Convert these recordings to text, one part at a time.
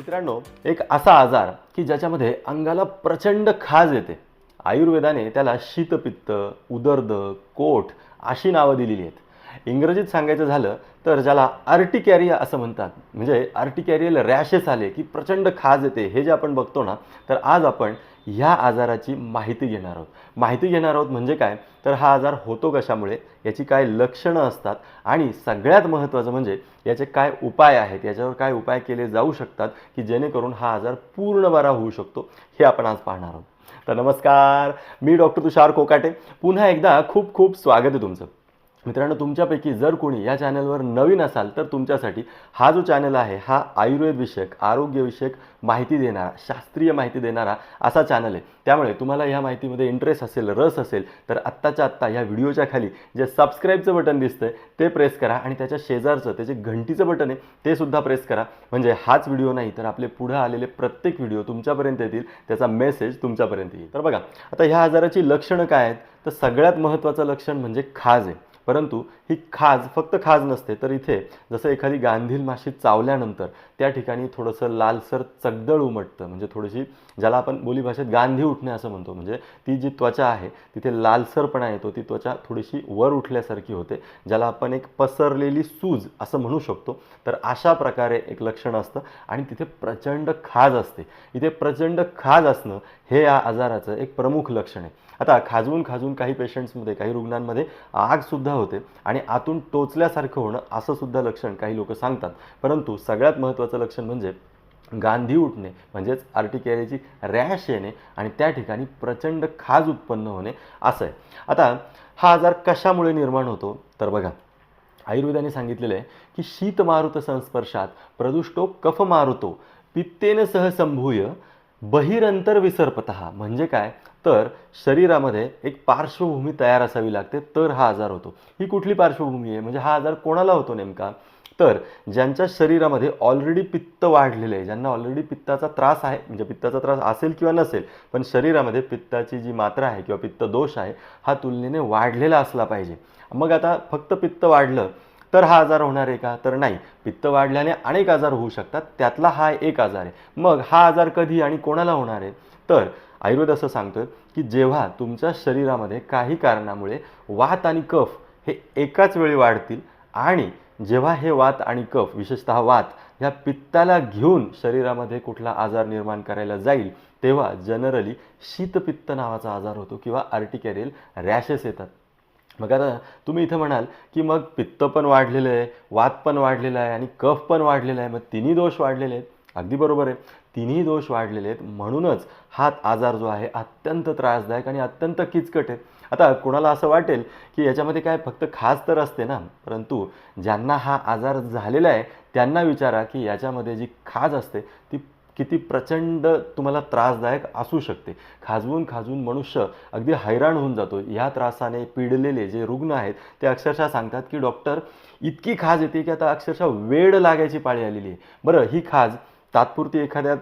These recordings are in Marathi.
मित्रांनो एक असा आजार की ज्याच्यामध्ये अंगाला प्रचंड खाज येते. आयुर्वेदाने त्याला शीतपित्त उदर्द कोठ अशी नावं दिलेली आहेत. इंग्रजीत सांगायचं झालं तर ज्याला आर्टिकॅरिया असं म्हणतात. म्हणजे आर्टिकॅरियल रॅशेस आले की प्रचंड खाज येते. हे जे आपण बघतो ना तर आज आपण ह्या आजाराची माहिती घेणार आहोत. माहिती घेणार आहोत म्हणजे काय? तर हा आजार होतो कशामुळे? याची काय लक्षणं असतात? आणि सगळ्यात महत्त्वाचं म्हणजे याचे काय उपाय आहेत? याच्यावर काय उपाय केले जाऊ शकतात की जेणेकरून हा आजार पूर्ण बरा होऊ शकतो? हे आपण आज पाहणार आहोत. तर नमस्कार मी डॉक्टर तुषार कोकाटे. पुन्हा एकदा खूप खूप स्वागत आहे तुमचं. मित्रांनो तुमच्यापैकी जर कोणी या चॅनलवर नवीन असाल तर तुमच्यासाठी हा जो चॅनल आहे हा आयुर्वेद विषयक आरोग्यविषयक माहिती देणारा शास्त्रीय माहिती देणारा असा चॅनल आहे. त्यामुळे तुम्हाला ह्या माहितीमध्ये इंटरेस्ट असेल रस असेल तर आत्ताच्या आत्ता या व्हिडिओच्या खाली जे सबस्क्राईबचं बटन दिसतं ते प्रेस करा आणि त्याच्या शेजारचं त्याचे घंटीचं बटन आहे ते सुद्धा प्रेस करा. म्हणजे हाच व्हिडिओ नाही तर आपले पुढे आलेले प्रत्येक व्हिडिओ तुमच्यापर्यंत येतील त्याचा मेसेज तुमच्यापर्यंत येईल. तर बघा आता ह्या आजाराची लक्षणं काय आहेत? तर सगळ्यात महत्त्वाचं लक्षण म्हणजे खाज आहे. परंतु ही खाज फक्त खाज नसते तर इथे जसं एखादी गांधील माशी चावल्यानंतर त्या ठिकाणी थोडंसं लालसर चगदळ उमटतं. म्हणजे थोडीशी ज्याला आपण बोलीभाषेत गांधी उठणे असं म्हणतो. म्हणजे ती जी त्वचा आहे तिथे लालसरपणा येतो ती त्वचा थोडीशी वर उठल्यासारखी होते ज्याला आपण एक पसरलेली सूज असं म्हणू शकतो. तर अशा प्रकारे एक लक्षण असतं आणि तिथे प्रचंड खाज असते. इथे प्रचंड खाज असणं हे या आजाराचं एक प्रमुख लक्षण आहे. आता खाजवून खाजवून काही पेशंट्समध्ये काही रुग्णांमध्ये आगसुद्धा होते आणि आतून टोचल्यासारखं होणं असं सुद्धा लक्षण काही लोक सांगतात. परंतु सगळ्यात महत्त्वाचं लक्षण म्हणजे गांधी उठणे म्हणजेच आर्टिकेरियाची रॅश येणे आणि त्या ठिकाणी प्रचंड खाज उत्पन्न होणे असं आहे. आता हा आजार कशामुळे निर्माण होतो? तर बघा आयुर्वेदाने सांगितलेलं आहे की शीतमारुत संस्पर्शात प्रदुष्टो कफ मारुतो पित्तेन सह संभूय बहिरंतर विसर्पत. म्हणजे काय? तर शरीरामध्ये एक पार्श्वभूमी तयार असावी लागते तर हा आजार होतो. ही कुठली पार्श्वभूमी आहे? म्हणजे हा आजार कोणाला होतो नेमका? तर ज्यांच्या शरीरामध्ये ऑलरेडी पित्त वाढलेलं आहे ज्यांना ऑलरेडी पित्ताचा त्रास आहे म्हणजे पित्ताचा त्रास असेल किंवा नसेल पण शरीरामध्ये पित्ताची जी मात्रा आहे किंवा पित्त दोष आहे हा तुलनेने वाढलेला असला पाहिजे. मग आता फक्त पित्त वाढलं तर हा आजार होणार आहे का? तर नाही. पित्त वाढल्याने अनेक आजार होऊ शकतात. त्यातला हा एक आजार आहे. मग हा आजार कधी आणि कोणाला होणार आहे? तर आयुर्वेद असं सांगतोय की जेव्हा तुमच्या शरीरामध्ये काही कारणामुळे वात आणि कफ हे एकाच वेळी वाढतील आणि जेव्हा हे वात आणि कफ विशेषतः वात ह्या पित्ताला घेऊन शरीरामध्ये कुठला आजार निर्माण करायला जाईल तेव्हा जनरली शीतपित्त नावाचा आजार होतो किंवा आर्टिकॅरियल रॅशेस येतात. मग आता तुम्ही इथं म्हणाल की मग पित्त पण वाढलेलं आहे वात पण वाढलेला आहे आणि कफ पण वाढलेला आहे. मग तिन्ही दोष वाढलेले आहेत. अगदी बरोबर आहे. तिन्ही दोष वाढलेले आहेत. म्हणूनच हा आजार जो आहे अत्यंत त्रासदायक आणि अत्यंत किचकट आहे. आता कुणाला असं वाटेल की याच्यामध्ये काय फक्त खाज तर असते ना? परंतु ज्यांना हा आजार झालेला आहे त्यांना विचारा की याच्यामध्ये जी खाज असते ती किती प्रचंड तुम्हाला त्रासदायक असू शकते. खाजवून खाजवून मनुष्य अगदी हैराण होऊन जातो. या त्रासाने पिडलेले जे रुग्ण आहेत ते अक्षरशः सांगतात की डॉक्टर इतकी खाज येते की आता अक्षरशः वेड लागायची पाळी आलेली आहे. बरं ही खाज तात्पुरती एखाद्या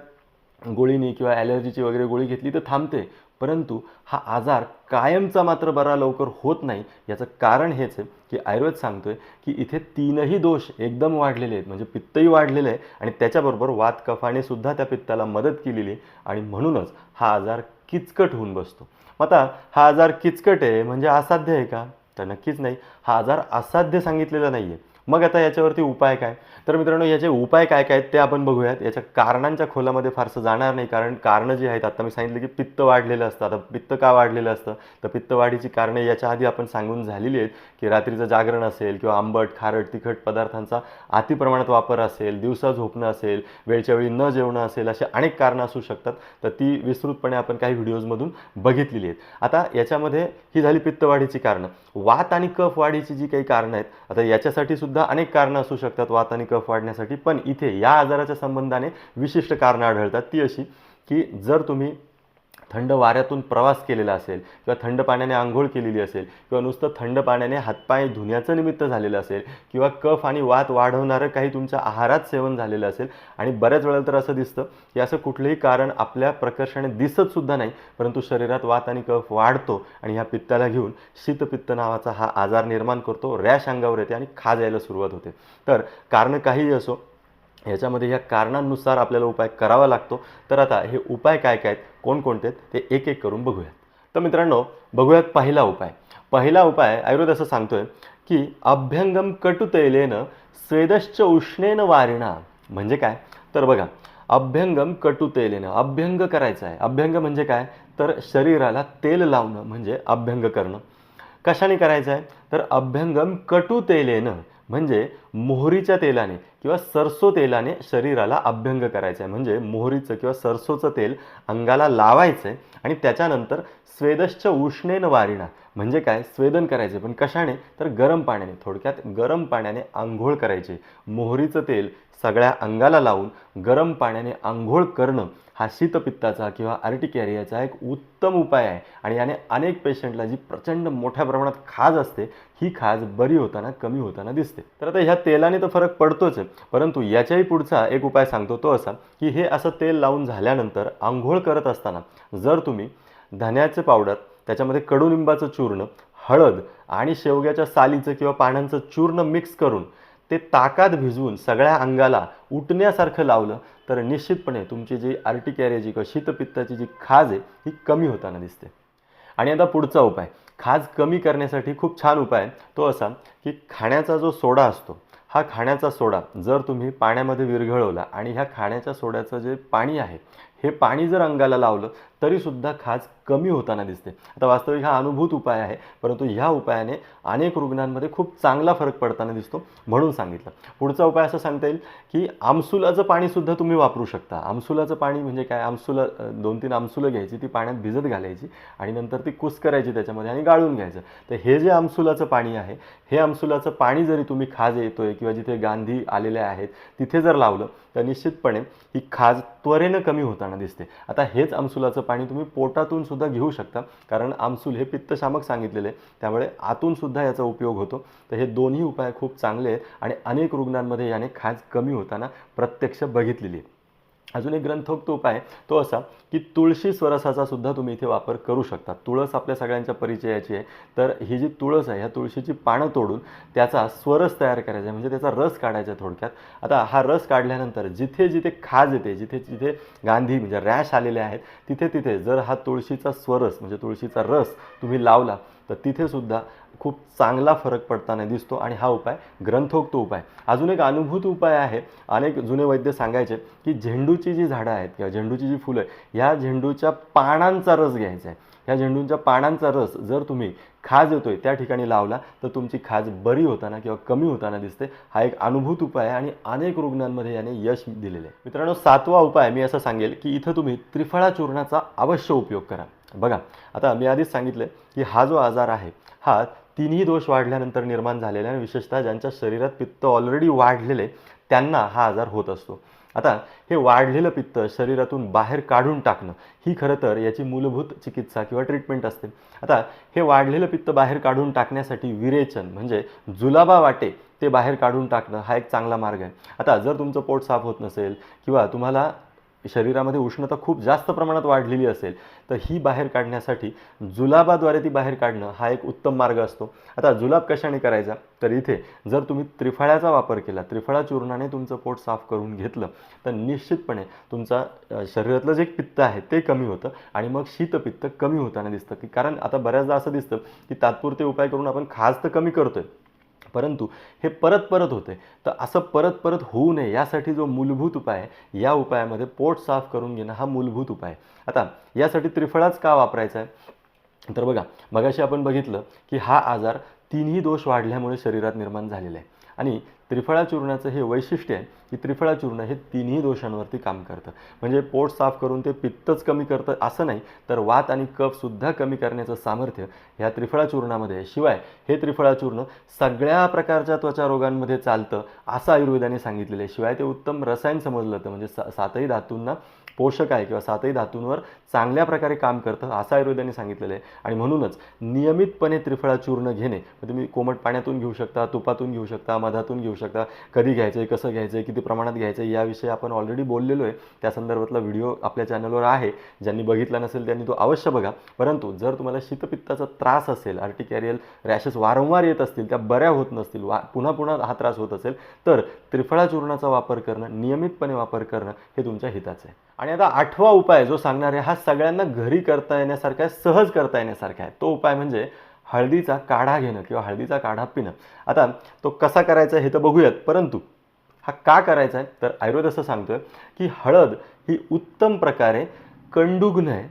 गोळीने किंवा ॲलर्जीची वगैरे गोळी घेतली तर थांबते. परंतु हा आजार कायमचा मात्र बरा लवकर होत नाही. याचं कारण हेच आहे की आयुर्वेद सांगतोय की इथे तीनही दोष एकदम वाढलेले आहेत. म्हणजे पित्तही वाढलेलं आहे आणि त्याच्याबरोबर वात कफाने सुद्धा त्या पित्ताला मदत केलेली आहे आणि म्हणूनच हा आजार किचकट होऊन बसतो. आता हा आजार किचकट आहे म्हणजे असाध्य आहे का? तर नक्कीच नाही. हा आजार असाध्य सांगितलेला नाही आहे मग आता याच्यावरती उपाय काय? तर मित्रांनो याचे उपाय काय काय आहेत ते आपण बघूयात. याच्या कारणांच्या खोलामध्ये फारसं जाणार नाही कारण कारणं जी आहेत आता मी सांगितलं की पित्त वाढलेलं असतं. आता पित्त का वाढलेलं असतं? तर पित्त वाढीची कारणे याच्या आधी आपण सांगून झालेली आहेत की रात्रीचं जागरण असेल किंवा आंबट खारट तिखट पदार्थांचा अतिप्रमाणात वापर असेल दिवसा झोपणं असेल वेळच्या वेळी न जेवणं असेल असे अनेक कारणं असू शकतात. तर ती विस्तृतपणे आपण काही व्हिडिओजमधून बघितलेली आहेत. आता याच्यामध्ये ही झाली पित्तवाढीची कारणं. वात आणि कफ वाढीची जी काही कारणं आहेत आता याच्यासाठी सुद्धा सुद्धा अनेक कारणं असू शकतात वात आणि कफ वाढण्यासाठी पण इथे या आजाराच्या संबंधाने विशिष्ट कारणं आढळतात. ती अशी की जर तुम्ही थंड वाऱ्यातून प्रवास केलेला असेल किंवा थंड पाण्याने आंघोळ केलेली असेल किंवा नुसतं थंड पाण्याने हातपाय धुण्याचं निमित्त झालेलं असेल किंवा कफ आणि वात वाढवणारं काही तुमच्या आहारात सेवन झालेलं असेल आणि बऱ्याच वेळेला तर असं दिसतं की असं कुठलंही कारण आपल्या प्रकर्षाने दिसतसुद्धा नाही परंतु शरीरात वात आणि कफ वाढतो आणि ह्या पित्ताला घेऊन शीतपित्त नावाचा हा आजार निर्माण करतो रॅश अंगावर येते आणि खाज यायला सुरुवात होते. तर कारणं काहीही असो ह्याच्यामध्ये ह्या कारणांनुसार आपल्याला उपाय करावा लागतो. तर आता हे उपाय काय काय आहेत? कोणकोणते आहेत? ते एक एक करून बघूयात. तर मित्रांनो बघूयात पहिला उपाय. पहिला उपाय आयुर्वेद असं सांगतोय की अभ्यंगम कटुतैलेनं स्वेदश्च उष्णेन वारिणा. म्हणजे काय? तर बघा अभ्यंगम कटुतैलेनं अभ्यंग करायचं आहे. अभ्यंग म्हणजे काय? तर शरीराला तेल लावणं म्हणजे अभ्यंग करणं. कशाने करायचं आहे? तर अभ्यंगम कटुतेलेनं म्हणजे मोहरीच्या तेलाने किंवा सरसो तेलाने शरीराला अभ्यंग करायचं आहे म्हणजे मोहरीचं किंवा सरसोचं तेल अंगाला लावायचं आहे आणि त्याच्यानंतर स्वेदश्च उष्णेन वारिणा. म्हणजे काय? स्वेदन करायचे पण कशाने? तर गरम पाण्याने. थोडक्यात गरम पाण्याने आंघोळ करायची. मोहरीचं तेल सगळ्या अंगाला लावून गरम पाण्याने आंघोळ करणं हा शीतपित्ताचा किंवा आर्टिकॅरियाचा एक उत्तम उपाय आहे. आणि याने अनेक पेशंटला जी प्रचंड मोठ्या प्रमाणात खाज असते ही खाज बरी होताना कमी होताना दिसते. तर आता ह्या तेलाने तर फरक पडतोच आहे परंतु याच्याही पुढचा एक उपाय सांगतो तो असा की हे असं तेल लावून झाल्यानंतर आंघोळ करत असताना जर तुम्ही धन्याचे पावडर त्याच्यामध्ये कडुलिंबाचं चूर्ण हळद आणि शेवग्याच्या सालीचं किंवा पानांचं चूर्ण मिक्स करून ते ताकात भिजवून सगळ्या अंगाला उठण्यासारखं लावलं तर निश्चितपणे तुमची जी आर्टिकॅरियाची किंवा शीतपित्ताची जी खाज आहे ही कमी होताना दिसते. आणि आता पुढचा उपाय. खाज कमी करण्यासाठी खूप छान उपाय तो असा की खाण्याचा जो सोडा असतो हा खाण्याचा सोडा जर तुम्ही पाण्यामध्ये विरघळवला आणि ह्या खाण्याच्या सोड्याचं जे पाणी आहे हे पाणी जर अंगाला लावलं तरीसुद्धा खाज कमी होताना दिसते. आता वास्तविक हा अनुभूत उपाय आहे परंतु ह्या उपायाने अनेक रुग्णांमध्ये खूप चांगला फरक पडताना दिसतो म्हणून सांगितलं. पुढचा उपाय असं सांगता येईल की आमसुलाचं पाणीसुद्धा तुम्ही वापरू शकता. आमसुलाचं पाणी म्हणजे काय? आमसुला दोन तीन आमसुलं घ्यायची ती पाण्यात भिजत घालायची आणि नंतर ती कुस करायची त्याच्यामध्ये आणि गाळून घ्यायचं. तर हे जे आमसुलाचं पाणी आहे हे आमसुलाचं पाणी जरी तुम्ही खाज येतोय किंवा जिथे गांधी आलेल्या आहेत तिथे जर लावलं तर निश्चितपणे ही खाज त्वरेनं कमी होताना दिसते. आता हेच आमसुलाचं पाणी तुम्ही पोटातून सुद्धा घेऊ शकता. कारण आमसूल हे पित्तशामक सांगितलेले. त्यामुळे आतून सुद्धा याचा उपयोग होतो. तर हे दोन्ही उपाय खूप चांगले आहेत. आणि अनेक रुग्णांमध्ये याने खाज कमी होताना प्रत्यक्ष बघितलेली आहे अजून एक ग्रंथोक्त उपाय तो असा की तुळशी स्वरसाचा सुद्धा तुम्ही इथे वापर करू शकता. तुळस आपल्या सगळ्यांच्या परिचयाची आहे. तर ही जी तुळस आहे ह्या तुळशीची पानं तोडून त्याचा स्वरस तयार करायचा आहे. म्हणजे त्याचा रस काढायचा थोडक्यात. आता हा रस काढल्यानंतर जिथे जिथे खाज येते जिथे जिथे गांधी म्हणजे रॅश आलेले आहेत तिथे तिथे जर हा तुळशीचा स्वरस म्हणजे तुळशीचा रस तुम्ही लावला तर तिथेसुद्धा खूप चांगला फरक पडताना दिसतो आणि हा उपाय ग्रंथोक्त उपाय. अजून एक अनुभूत उपाय आहे. अनेक जुने वैद्य सांगायचे की झेंडूची जी झाडं आहेत किंवा झेंडूची जी फुलं आहे ह्या झेंडूच्या पानांचा रस घ्यायचा आहे. ह्या झेंडूंच्या पानांचा रस जर तुम्ही खाज येतोय त्या ठिकाणी लावला तर तुमची खाज बरी होताना किंवा कमी होताना दिसते. हा एक अनुभूत उपाय आहे आणि अनेक रुग्णांमध्ये याने यश दिलेलं आहे. मित्रांनो सातवा उपाय मी असं सांगेल की इथं तुम्ही त्रिफळा चूर्णाचा अवश्य उपयोग करा. बघा आता मी आधीच सांगितलं की हा जो आजार आहे हा तिन्ही दोष वाढल्यानंतर निर्माण झालेल्या आणि विशेषतः ज्यांच्या शरीरात पित्त ऑलरेडी वाढलेले त्यांना हा आजार होत असतो. आता हे वाढलेलं पित्त शरीरातून बाहेर काढून टाकणं ही खरं तर याची मूलभूत चिकित्सा किंवा ट्रीटमेंट असते. आता हे वाढलेलं पित्त बाहेर काढून टाकण्यासाठी विरेचन म्हणजे जुलाबा वाटे ते बाहेर काढून टाकणं हा एक चांगला मार्ग आहे. आता जर तुमचं पोट साफ होत नसेल किंवा तुम्हाला शरीरामध्ये उष्णता खूप जास्त प्रमाणात वाढलेली असेल तर ही बाहेर काढण्यासाठी जुलाबाद्वारे ती बाहेर काढणं हा एक उत्तम मार्ग असतो. आता जुलाब कशाने करायचा? तर इथे जर तुम्ही त्रिफळ्याचा वापर केला त्रिफळा चूर्णाने तुमचं पोट साफ करून घेतलं तर निश्चितपणे तुमचा शरीरातलं जे पित्त आहे ते कमी होतं आणि मग शीतपित्त कमी होताना दिसतं. की कारण आता बऱ्याचदा असं दिसतं की तात्पुरते उपाय करून आपण खास तर कमी करतोय परंतु हे परत परत होते. तर असं परत परत होऊ नये यासाठी जो मूलभूत उपाय आहे या उपायामध्ये पोट साफ करून घेणं हा मूलभूत उपाय आहे. आता यासाठी त्रिफळाच का वापरायचा आहे? तर बघा मगाशी आपण बघितलं की हा आजार तिन्ही दोष वाढल्यामुळे शरीरात निर्माण झालेला आहे. आणि त्रिफळा चूर्णाचं हे वैशिष्ट्य आहे की त्रिफळा चूर्ण हे तिन्ही दोषांवरती काम करतं. म्हणजे पोट साफ करून ते पित्तच कमी करतं असं नाही तर वात आणि कफसुद्धा कमी करण्याचं सामर्थ्य ह्या त्रिफळा चूर्णामध्ये आहे. शिवाय हे त्रिफळा चूर्ण सगळ्या प्रकारच्या त्वचा रोगांमध्ये चालतं असं आयुर्वेदाने सांगितलेलं आहे. शिवाय ते उत्तम रसायन समजलं तर म्हणजे सा सातही धातूंना पोषक आहे किंवा सातही धातूंवर चांगल्या प्रकारे काम करतं असं आयुर्वेदाने सांगितलेलं आहे. आणि म्हणूनच नियमितपणे त्रिफळा चूर्ण घेणे मग तुम्ही कोमट पाण्यातून घेऊ शकता तुपातून घेऊ शकता मधातून घेऊ शकता कधी घ्यायचं आहे कसं घ्यायचं आहे किती प्रमाणात घ्यायचं आहे याविषयी आपण ऑलरेडी बोललेलो आहे. त्या संदर्भातला व्हिडिओ आपल्या चॅनलवर आहे. ज्यांनी बघितला नसेल त्यांनी तो अवश्य बघा. परंतु जर तुम्हाला शीतपित्ताचा त्रास असेल आर्टिकॅरियल रॅशेस वारंवार येत असतील त्या बऱ्या होत नसतील वा पुन्हा पुन्हा हा त्रास होत असेल तर त्रिफळा चूर्णाचा वापर करणं नियमितपणे वापर करणं हे तुमच्या हिताचं आहे. आणि आता आठवा उपाय जो सांगणार आहे हा सगळ्यांना घरी करता येण्यासारखा आहे सहज करता येण्यासारखा आहे. तो उपाय म्हणजे हळदीचा काढा घेणं किंवा हळदीचा काढा पिणं. आता तो कसा करायचा हे तर बघूयात परंतु हा का करायचा आहे? तर आयुर्वेद असं सांगतोय की हळद ही उत्तम प्रकारे कंडुग्न आहे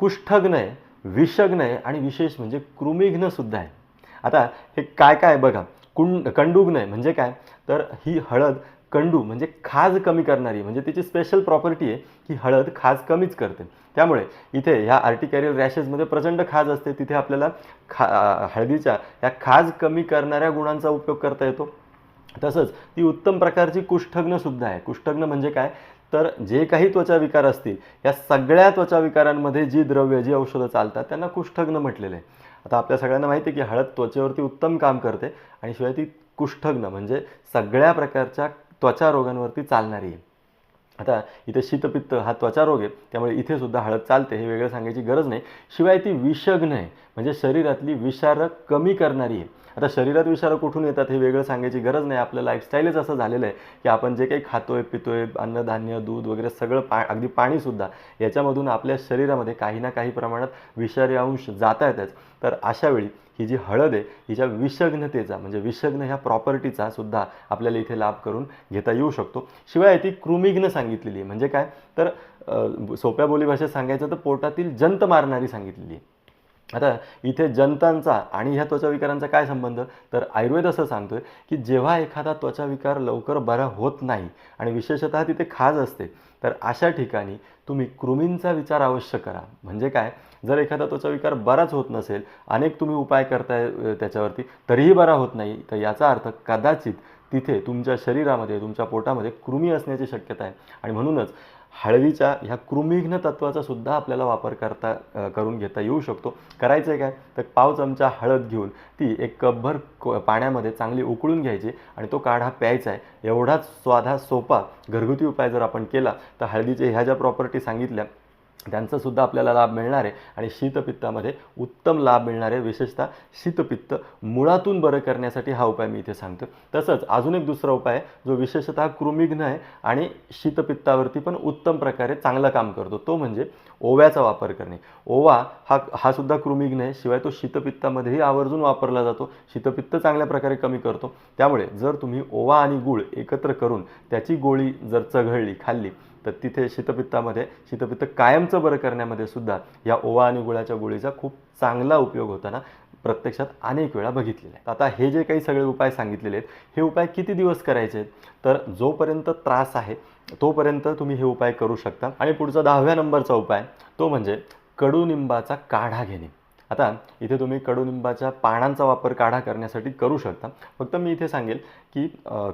कुष्ठग्न आहे विषग्न आहे आणि विशेष म्हणजे कृमिघ्नसुद्धा आहे. आता हे काय काय बघा कुंड कंडुग्न आहे म्हणजे काय? तर ही हळद कंडू म्हणजे खाज कमी करणारी म्हणजे तिची स्पेशल प्रॉपर्टी आहे की हळद खाज कमीच करते. त्यामुळे इथे ह्या आर्टिकॅरियल रॅशेसमध्ये प्रचंड खाज असते. तिथे आपल्याला खा हळदीच्या या खाज कमी करणाऱ्या गुणांचा उपयोग करता येतो. तसंच ती उत्तम प्रकारची कुष्ठग्न सुद्धा आहे. कुष्ठग्न म्हणजे काय? तर जे काही त्वचा विकार असतील या सगळ्या त्वचा विकारांमध्ये जी द्रव्य जी औषधं चालतात त्यांना कुष्ठग्न म्हटलेलं आहे. आता आपल्या सगळ्यांना माहिती आहे की हळद त्वचेवरती उत्तम काम करते आणि शिवाय ती कुष्ठग्न म्हणजे सगळ्या प्रकारच्या त्वचा रोगांवरती चालणारी आहे. आता इथे शीतपित्त हा त्वचा रोग आहे त्यामुळे इथे सुद्धा हळद चालते हे वेगळं सांगायची गरज नाही. शिवाय ती विषग्न आहे म्हणजे शरीरातली विषारं कमी करणारी आहे. आता शरीरात विषारं कुठून येतात हे वेगळं सांगायची गरज नाही. आपलं लाईफस्टाईलच असं झालेलं आहे की आपण जे काही खातोय पितोय अन्नधान्य दूध वगैरे सगळं पा अगदी पाणीसुद्धा याच्यामधून आपल्या शरीरामध्ये काही ना काही प्रमाणात विषारी अंश जात आहेतच तर अशावेळी ही जी हळद आहे हिच्या विषग्नतेचा म्हणजे विषग्न ह्या प्रॉपर्टीचा सुद्धा आपल्याला इथे लाभ करून घेता येऊ शकतो. शिवाय ती कृमिघ्न सांगितलेली आहे. म्हणजे काय? तर सोप्या बोलीभाषेत सांगायचं तर पोटातील जंत मारणारी सांगितलेली आहे. आता इथे जंतांचा आणि ह्या त्वचाविकारांचा काय संबंध? तर आयुर्वेद असं सांगतोय की जेव्हा एखादा त्वचाविकार लवकर बरा होत नाही आणि विशेषतः तिथे खाज असते तर अशा ठिकाणी तुम्ही कृमींचा विचार अवश्य करा. म्हणजे काय? जर एखादा त्वचाविकार बराच होत नसेल अनेक तुम्ही उपाय करताय त्याच्यावरती तरीही बरा होत नाही तर याचा अर्थ कदाचित तिथे तुमच्या शरीरामध्ये तुमच्या पोटामध्ये कृमी असण्याची शक्यता आहे. आणि म्हणूनच हळदीच्या ह्या कृमिघ्न तत्वाचा सुद्धा आपल्याला वापर करता करून घेता येऊ शकतो. करायचं आहे काय? तर पाव चमचा हळद घेऊन ती एक कपभर क पाण्यामध्ये चांगली उकळून घ्यायची आणि तो काढा प्यायचा आहे एवढाच स्वाधा सोपा घरगुती उपाय जर आपण केला तर हळदीचे ह्या ज्या प्रॉपर्टी सांगितल्या त्यांचासुद्धा आपल्याला लाभ मिळणार आहे. आणि शीतपित्तामध्ये उत्तम लाभ मिळणार आहे. विशेषतः शीतपित्त मुळातून बरं करण्यासाठी हा उपाय मी इथे सांगतो तसंच अजून एक दुसरा उपाय आहे जो विशेषतः कृमिघ्न आहे आणि शीतपित्तावरती पण उत्तम प्रकारे चांगलं काम करतो. तो म्हणजे ओव्याचा वापर करणे. ओवा हा हा सुद्धा कृमिघ्न आहे. शिवाय तो शीतपित्तामध्येही आवर्जून वापरला जातो. शीतपित्त चांगल्या प्रकारे कमी करतो. त्यामुळे जर तुम्ही ओवा आणि गूळ एकत्र करून त्याची गोळी जर चघळली खाल्ली तर तिथे शीतपित्तामध्ये शीतपित्त कायमचं बरं करण्यामध्ये सुद्धा या ओवा आणि गुळाच्या गोळीचा खूप चांगला उपयोग होताना प्रत्यक्षात अनेक वेळा बघितलेला आहे. आता हे जे काही सगळे उपाय सांगितलेले आहेत हे उपाय किती दिवस करायचे आहेत? तर जोपर्यंत त्रास आहे तोपर्यंत तुम्ही हे उपाय करू शकता. आणि पुढचा दहाव्या नंबरचा उपाय तो म्हणजे कडुनिंबाचा काढा घेणे. आता इथे तुम्ही कडुनिंबाच्या पानांचा वापर काढा करण्यासाठी करू शकता. फक्त मी इथे सांगेल की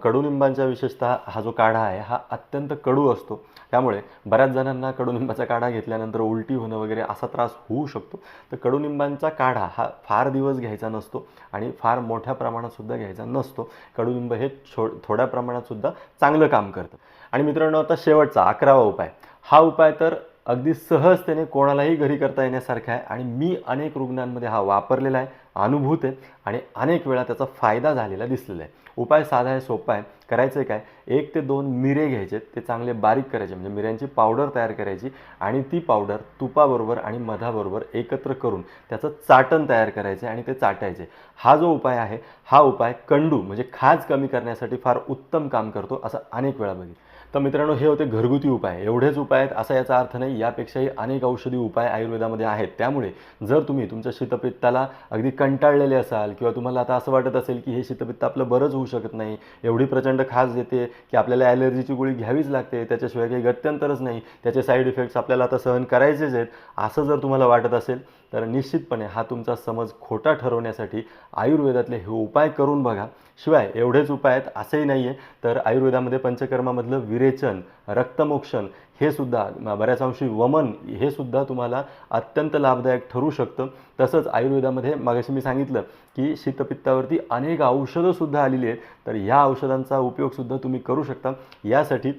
कडुनिंबांच्या विशेषतः हा जो काढा आहे हा अत्यंत कडू असतो. त्यामुळे बऱ्याच जणांना कडुनिंबाचा काढा घेतल्यानंतर उलटी होणं वगैरे असा त्रास होऊ शकतो. तर कडुनिंबांचा काढा हा फार दिवस घ्यायचा नसतो आणि फार मोठ्या प्रमाणात सुद्धा घ्यायचा नसतो. कडुनिंब हे छो थोड्या प्रमाणात सुद्धा चांगलं काम करतं. आणि मित्रांनो आता शेवटचा अकरावा उपाय. हा उपाय तर अगदी सहजतेने कोणालाही घरी करता येण्यासारखा आहे. आणि मी अनेक रुग्णांमध्ये हा वापरलेला आहे अनुभूत आहे आणि अनेक वेळा त्याचा फायदा झालेला दिसलेला आहे. उपाय साधा आहे सोपा आहे. करायचं आहे काय? एक ते दोन मिरे घ्यायचे ते चांगले बारीक करायचे. म्हणजे मिऱ्यांची पावडर तयार करायची आणि ती पावडर तुपाबरोबर आणि मधाबरोबर एकत्र करून त्याचं चाटण तयार करायचे आणि ते चाटायचे. हा जो उपाय आहे हा उपाय कंडू म्हणजे खाज कमी करण्यासाठी फार उत्तम काम करतो असं अनेक वेळा बघितलं. तर मित्रांनो हे होते घरगुती उपाय. एवढेच उपाय आहेत असा याचा अर्थ नाही. यापेक्षाही अनेक औषधी उपाय आयुर्वेदामध्ये आहेत. त्यामुळे जर तुम्ही तुमच्या शीतपित्ताला अगदी कंटाळलेले असाल किंवा तुम्हाला आता असं वाटत असेल की हे शीतपित्त आपलं बरंच होऊ शकत नाही एवढी प्रचंड खास देते की आपल्याला ॲलर्जीची गोळी घ्यावीच लागते त्याच्याशिवाय काही गत्यंतरच नाही त्याचे साईड इफेक्ट्स आपल्याला आता सहन करायचेच आहेत असं जर तुम्हाला वाटत असेल तर निश्चितपणे हा तुमचा समज खोटा ठरवण्यासाठी आयुर्वेदातले हे उपाय करून बघा. शिवाय एवढेच उपाय आहेत असंही नाही आहे तर आयुर्वेदामध्ये पंचकर्मामधलं विरेचन रक्तमोक्षण हे सुद्धा बऱ्याच अंशी वमन हे सुद्धा तुम्हाला अत्यंत लाभदायक ठरू शकतं. तसंच आयुर्वेदामध्ये मागाशी मी सांगितलं की शीतपित्तावरती अनेक औषधंसुद्धा आलेली आहेत. तर ह्या औषधांचा उपयोगसुद्धा तुम्ही करू शकता. यासाठी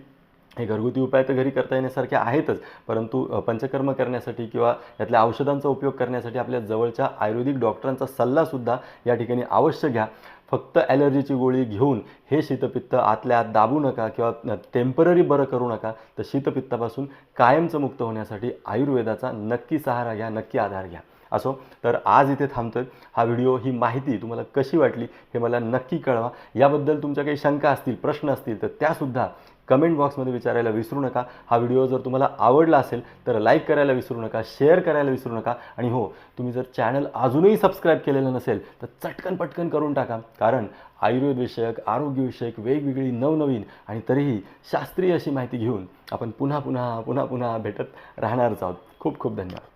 हे घरगुती उपाय तर घरी करता येण्यासारखे आहेतच परंतु पंचकर्म करण्यासाठी किंवा यातल्या औषधांचा उपयोग करण्यासाठी आपल्या जवळच्या आयुर्वेदिक डॉक्टरांचा सल्लासुद्धा या ठिकाणी अवश्य घ्या. फक्त ॲलर्जीची गोळी घेऊन हे शीतपित्त आतल्या आत दाबू नका किंवा टेंपररी बरं करू नका तर शीतपित्तापासून कायमचं मुक्त होण्यासाठी आयुर्वेदाचा नक्की सहारा घ्या नक्की आधार घ्या. असो तर आज इथे थांबतोय. हा व्हिडिओ ही माहिती तुम्हाला कशी वाटली हे मला नक्की कळवा. याबद्दल तुमच्या काही शंका असतील प्रश्न असतील तर त्यासुद्धा कमेंट बॉक्समध्ये विचारायला विसरू नका. हा व्हिडिओ जर तुम्हाला आवडला असेल तर लाईक करायला विसरू नका शेअर करायला विसरू नका. आणि हो तुम्ही जर चॅनल अजूनही सबस्क्राईब केलेलं नसेल तर चटकन पटकन करून टाका. कारण आयुर्वेदविषयक आरोग्यविषयक वेगवेगळी नवनवीन आणि तरीही शास्त्रीय अशी माहिती घेऊन आपण पुन्हा पुन्हा पुन्हा पुन्हा भेटत राहणारच आहोत. खूप खूप धन्यवाद.